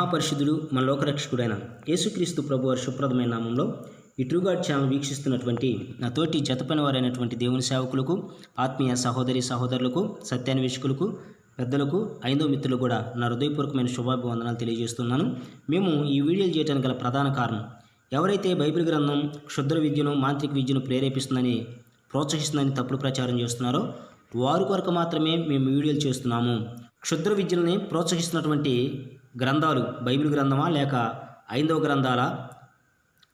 మహాపరిషుధుడు మన లోకరక్షకుడైన యేసుక్రీస్తు ప్రభు వారి శుభ్రదమైన నామంలో ఈ ట్రూగాడ్ ఛానల్ వీక్షిస్తున్నటువంటి నా తోటి జతపని వారైనటువంటి దేవుని సేవకులకు ఆత్మీయ సహోదరి సహోదరులకు సత్యాన్వేషకులకు పెద్దలకు ఐదో మిత్రులు కూడా నా హృదయపూర్వకమైన శుభాభివందనాలు తెలియజేస్తున్నాను. మేము ఈ వీడియోలు చేయడానికి గల ప్రధాన కారణం ఎవరైతే బైబిల్ గ్రంథం క్షుద్ర విద్యను మాంత్రిక విద్యను ప్రేరేపిస్తుందని ప్రోత్సహిస్తుందని తప్పుడు ప్రచారం చేస్తున్నారో వారి కొరకు మాత్రమే మేము వీడియోలు చేస్తున్నాము. క్షుద్ర విద్యల్ని ప్రోత్సహిస్తున్నటువంటి గ్రంథాలు బైబిల్ గ్రంథమా లేక ఐందవ గ్రంథాల?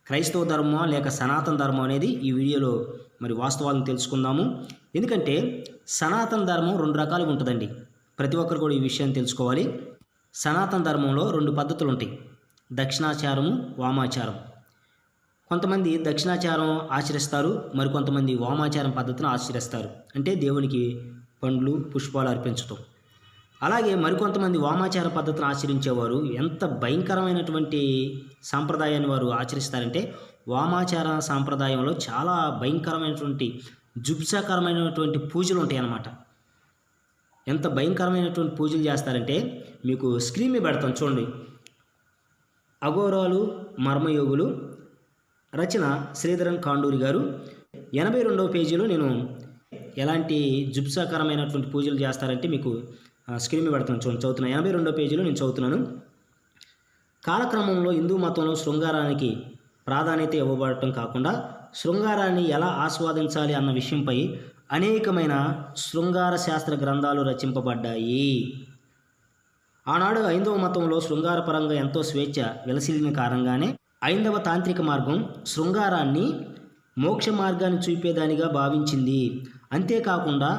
క్రైస్తవ ధర్మమా లేక సనాతన ధర్మం అనేది ఈ వీడియోలో మరి వాస్తవాలను తెలుసుకుందాము. ఎందుకంటే సనాతన ధర్మం రెండు రకాలుగా ఉంటుందండి. ప్రతి ఒక్కరు కూడా ఈ విషయాన్ని తెలుసుకోవాలి. సనాతన ధర్మంలో రెండు పద్ధతులు ఉంటాయి. దక్షిణాచారము వామాచారం. కొంతమంది దక్షిణాచారం ఆచరిస్తారు మరికొంతమంది వామాచారం పద్ధతిని ఆచరిస్తారు. అంటే దేవునికి పండ్లు పుష్పాలు అర్పించటం. అలాగే మరికొంతమంది వామాచార పద్ధతిని ఆచరించేవారు ఎంత భయంకరమైనటువంటి సాంప్రదాయాన్ని వారు ఆచరిస్తారంటే వామాచార సాంప్రదాయంలో చాలా భయంకరమైనటువంటి జుబ్సాకరమైనటువంటి పూజలు ఉంటాయి అన్నమాట ఎంత భయంకరమైనటువంటి పూజలు చేస్తారంటే మీకు స్క్రీన్ మీద పెడతాం చూడండి. అఘోరాలు మర్మయోగులు రచన శ్రీధరన్ కాండూరి గారు. ఎనభై రెండవ పేజీలో నేను ఎలాంటి జుప్సాకరమైనటువంటి పూజలు చేస్తారంటే మీకు స్క్రీన్ మీద పెడుతున్నాను చూడండి చదువుతున్నాను ఎనభై రెండో పేజీలో నేను చదువుతున్నాను. కాలక్రమంలో హిందూ మతంలో శృంగారానికి ప్రాధాన్యత ఇవ్వబడటం కాకుండా శృంగారాన్ని ఎలా ఆస్వాదించాలి అన్న విషయంపై అనేకమైన శృంగార శాస్త్ర గ్రంథాలు రచింపబడ్డాయి. ఆనాడు ఐందవ మతంలో శృంగారపరంగా ఎంతో స్వేచ్ఛ విలసిలిన కారణంగానే ఐందవ తాంత్రిక మార్గం శృంగారాన్ని మోక్ష మార్గాన్ని చూపేదానిగా భావించింది. అంతేకాకుండా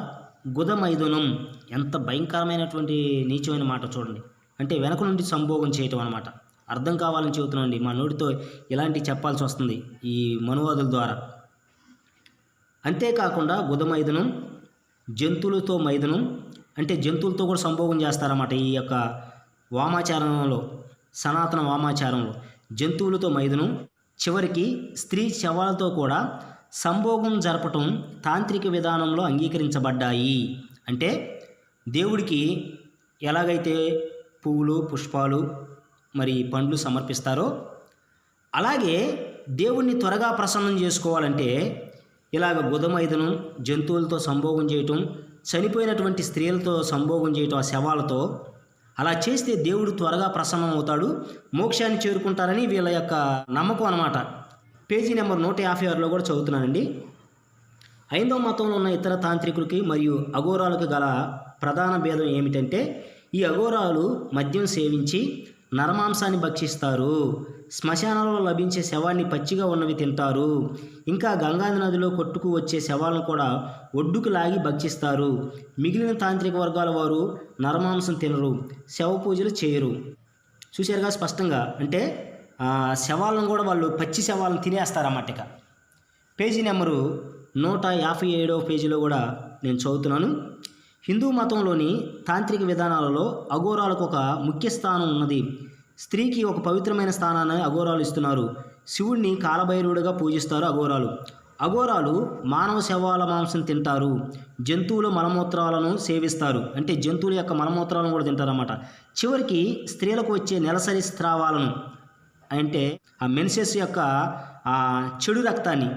గుదమైదునం. ఎంత భయంకరమైనటువంటి నీచమైన మాట చూడండి. అంటే వెనక నుండి సంభోగం చేయటం అనమాట అర్థం కావాలని చెబుతున్నాండి మా నోటితో ఇలాంటివి చెప్పాల్సి వస్తుంది ఈ మనువాదుల ద్వారా. అంతేకాకుండా గుదమైదనం జంతువులతో మైదనం అంటే జంతువులతో కూడా సంభోగం చేస్తారన్నమాట ఈ యొక్క వామాచారంలో సనాతన వామాచారంలో. జంతువులతో మైదనం చివరికి స్త్రీ శవాలతో కూడా సంభోగం జరపటం తాంత్రిక విధానంలో అంగీకరించబడ్డాయి. అంటే దేవుడికి ఎలాగైతే పువ్వులు పుష్పాలు మరి పండ్లు సమర్పిస్తారో అలాగే దేవుణ్ణి త్వరగా ప్రసన్నం చేసుకోవాలంటే ఇలాగ గుదమైదనం జంతువులతో సంభోగం చేయటం చనిపోయినటువంటి స్త్రీలతో సంభోగం చేయటం ఆ శవాలతో అలా చేస్తే దేవుడు త్వరగా ప్రసన్నం అవుతాడు మోక్షాన్ని చేరుకుంటారని వీళ్ళ యొక్క నమ్మకం అనమాట పేజీ నెంబర్ నూట యాభై ఆరులో కూడా చదువుతున్నానండి. ఐదవ మతంలో ఉన్న ఇతర తాంత్రికులకి మరియు అఘోరాలకు గల ప్రధాన భేదం ఏమిటంటే ఈ అఘోరాలు మద్యం సేవించి నరమాంసాన్ని భక్షిస్తారు. శ్మశానంలో లభించే శవాన్ని పచ్చిగా ఉన్నవి తింటారు. ఇంకా గంగాది నదిలో కొట్టుకు వచ్చే శవాలను కూడా ఒడ్డుకు లాగి భక్షిస్తారు. మిగిలిన తాంత్రిక వర్గాల వారు నరమాంసం తినరు శవ పూజలు చేయరు. చూశారుగా స్పష్టంగా? అంటే శవాలను కూడా వాళ్ళు పచ్చి శవాలను తినేస్తారన్నమాట ఇక. పేజీ నెంబరు నూట యాభై ఏడవ పేజీలో కూడా నేను చదువుతున్నాను. హిందూ మతంలోని తాంత్రిక విధానాలలో అఘోరాలకు ఒక ముఖ్య స్థానం ఉన్నది. స్త్రీకి ఒక పవిత్రమైన స్థానాన్ని అఘోరాలు ఇస్తున్నారు. శివుణ్ణి కాలభైరవుడిగా పూజిస్తారు అఘోరాలు. అఘోరాలు మానవ శవాల మాంసం తింటారు. జంతువుల మలమూత్రాలను సేవిస్తారు. అంటే జంతువుల యొక్క మలమూత్రాలను కూడా తింటారన్నమాట. చివరికి స్త్రీలకు వచ్చే నెలసరి స్రావాలను. అంటే ఆ మెన్సెస్ యొక్క ఆ చెడు రక్తాన్ని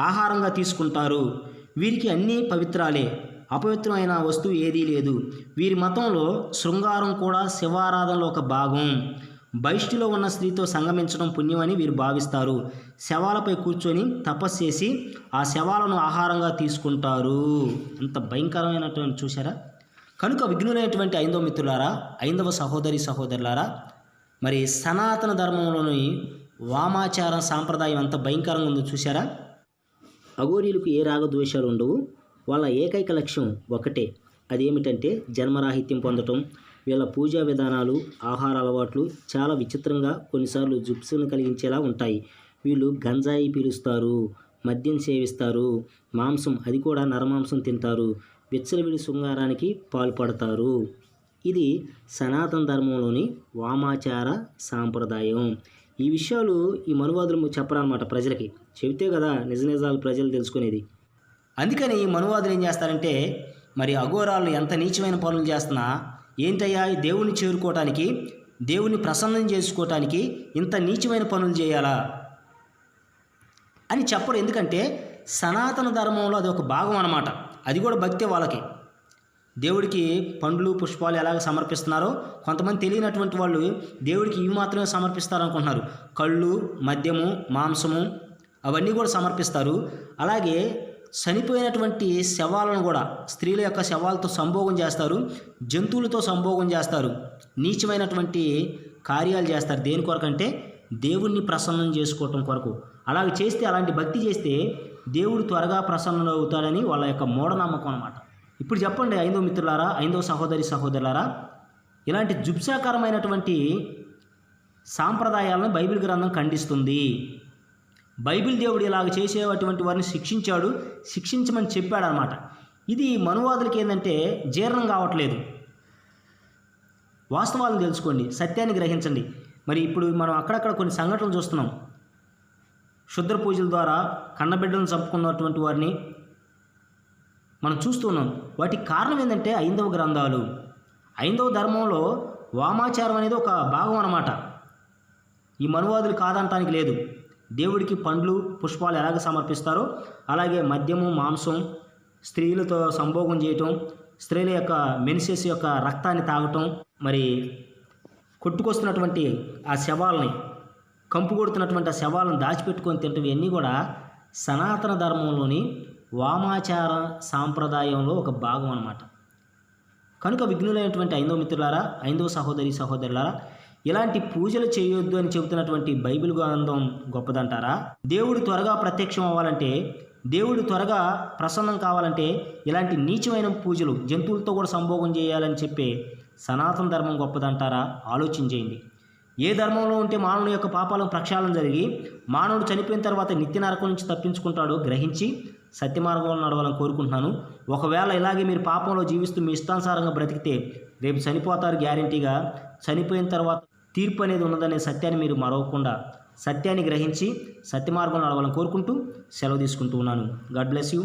ఆహారంగా తీసుకుంటారు. వీరికి అన్నీ పవిత్రాలే. అపవిత్రమైన వస్తువు ఏదీ లేదు. వీరి మతంలో శృంగారం కూడా శివారాధనలో ఒక భాగం. బహిష్టిలో ఉన్న స్త్రీతో సంగమించడం పుణ్యమని వీరు భావిస్తారు. శవాలపై కూర్చొని తపస్సు చేసి ఆ శవాలను ఆహారంగా తీసుకుంటారు. అంత భయంకరమైనటువంటి చూసారా కనుక విఘ్నులైనటువంటి ఐందవ మిత్రులారా ఐందవ సహోదరి సహోదరులారా మరి సనాతన ధర్మంలోని వామాచార సాంప్రదాయం అంత భయంకరంగా ఉందో చూసారా అఘోరీలకు ఏ రాగద్వేషాలు ఉండవు. వాళ్ళ ఏకైక లక్ష్యం ఒకటే. అదేమిటంటే జన్మరాహిత్యం పొందటం. వీళ్ళ పూజా విధానాలు ఆహార అలవాట్లు చాలా విచిత్రంగా కొన్నిసార్లు జుప్సును కలిగించేలా ఉంటాయి. వీళ్ళు గంజాయి పీలుస్తారు మద్యం సేవిస్తారు మాంసం అది కూడా నరమాంసం తింటారు. విచ్చలవిడి శృంగారానికి పాల్పడతారు. ఇది సనాతన ధర్మంలోని వామాచార సాంప్రదాయం. ఈ విషయాలు ఈ మనువాదులు చెప్పరనమాట ప్రజలకి. చెబితే కదా నిజ నిజాలు ప్రజలు తెలుసుకునేది. అందుకని ఈ మనువాదులు ఏం చేస్తారంటే మరి అఘోరాలు ఎంత నీచమైన పనులు చేస్తున్నా ఏంటయ్యా ఈ దేవుణ్ణి చేరుకోవటానికి దేవుని ప్రసన్నం చేసుకోవటానికి ఇంత నీచమైన పనులు చేయాలా? అని చెప్పరు. ఎందుకంటే సనాతన ధర్మంలో అది ఒక భాగం అన్నమాట. అది కూడా భక్తి వాళ్ళకి. దేవుడికి పండ్లు పుష్పాలు ఎలాగ సమర్పిస్తున్నారో కొంతమంది తెలియనటువంటి వాళ్ళు దేవుడికి ఇవి మాత్రమే సమర్పిస్తారు అనుకుంటున్నారు కళ్ళు మద్యము మాంసము అవన్నీ కూడా సమర్పిస్తారు. అలాగే చనిపోయినటువంటి శవాలను కూడా స్త్రీల యొక్క శవాలతో సంభోగం చేస్తారు. జంతువులతో సంభోగం చేస్తారు. నీచమైనటువంటి కార్యాలు చేస్తారు. దేని కొరకంటే దేవుణ్ణి ప్రసన్నం చేసుకోవటం కొరకు. అలాగ చేస్తే అలాంటి భక్తి చేస్తే దేవుడు త్వరగా ప్రసన్నం అవుతాడని వాళ్ళ యొక్క మూఢనమ్మకం అన్నమాట. ఇప్పుడు చెప్పండి ఐదో మిత్రులారా ఐదో సహోదరి సహోదరులారా ఇలాంటి జుప్సాకరమైనటువంటి సాంప్రదాయాలను బైబిల్ గ్రంథం ఖండిస్తుంది. బైబిల్ దేవుడు ఇలాగ చేసేటువంటి వారిని శిక్షించాడు శిక్షించమని చెప్పాడనమాట. ఇది మనువాదులకి ఏంటంటే జీర్ణం కావట్లేదు. వాస్తవాలను తెలుసుకోండి సత్యాన్ని గ్రహించండి. మరి ఇప్పుడు మనం అక్కడక్కడ కొన్ని సంఘటనలు చూస్తున్నాం. శుద్ర పూజల ద్వారా కన్నబిడ్డలను చంపుకున్నటువంటి వారిని మనం చూస్తున్నాం వాటికి కారణం ఏంటంటే ఐందవ గ్రంథాలు. ఐందవ ధర్మంలో వామాచారం అనేది ఒక భాగం అన్నమాట. ఈ మనువాదులు కాదంటానికి లేదు. దేవుడికి పండ్లు పుష్పాలు ఎలాగ సమర్పిస్తారో అలాగే మద్యము మాంసం స్త్రీలతో సంభోగం చేయటం స్త్రీల యొక్క మెనిసెస్ యొక్క రక్తాన్ని తాగటం మరి కొట్టుకొస్తున్నటువంటి ఆ శవాలని కంపు కొడుతున్నటువంటి ఆ శవాలను దాచిపెట్టుకొని తింటవి ఇవన్నీ కూడా సనాతన ధర్మంలోని వామాచార సాంప్రదాయంలో ఒక భాగం అన్నమాట. కనుక విఘ్నులైనటువంటి ఐందవ మిత్రులారా ఐందవ సహోదరి సహోదరులారా ఇలాంటి పూజలు చేయొద్దు అని చెబుతున్నటువంటి బైబిల్ గ్రంథం గొప్పదంటారా? దేవుడు త్వరగా ప్రత్యక్షం అవ్వాలంటే దేవుడు త్వరగా ప్రసన్నం కావాలంటే ఇలాంటి నీచమైన పూజలు జంతువులతో కూడా సంభోగం చేయాలని చెప్పే సనాతన ధర్మం గొప్పదంటారా? ఆలోచన చేయండి. ఏ ధర్మంలో ఉంటే మానవుని యొక్క పాపాలను ప్రక్షాళన జరిగి మానవుడు చనిపోయిన తర్వాత నిత్య నరకం నుంచి తప్పించుకుంటాడో గ్రహించి సత్య మార్గంలో నడవాలని కోరుకుంటున్నాను. ఒకవేళ ఇలాగే మీరు పాపంలో జీవిస్తూ మీ ఇష్టానుసారంగా బ్రతికితే రేపు చనిపోతారు గ్యారంటీగా. చనిపోయిన తర్వాత తీర్పు అనేది ఉన్నదనే సత్యాన్ని మీరు మరవకుండా సత్యాన్ని గ్రహించి సత్యమార్గంలో నడవాలని కోరుకుంటూ సెలవు తీసుకుంటూ ఉన్నాను. God bless you.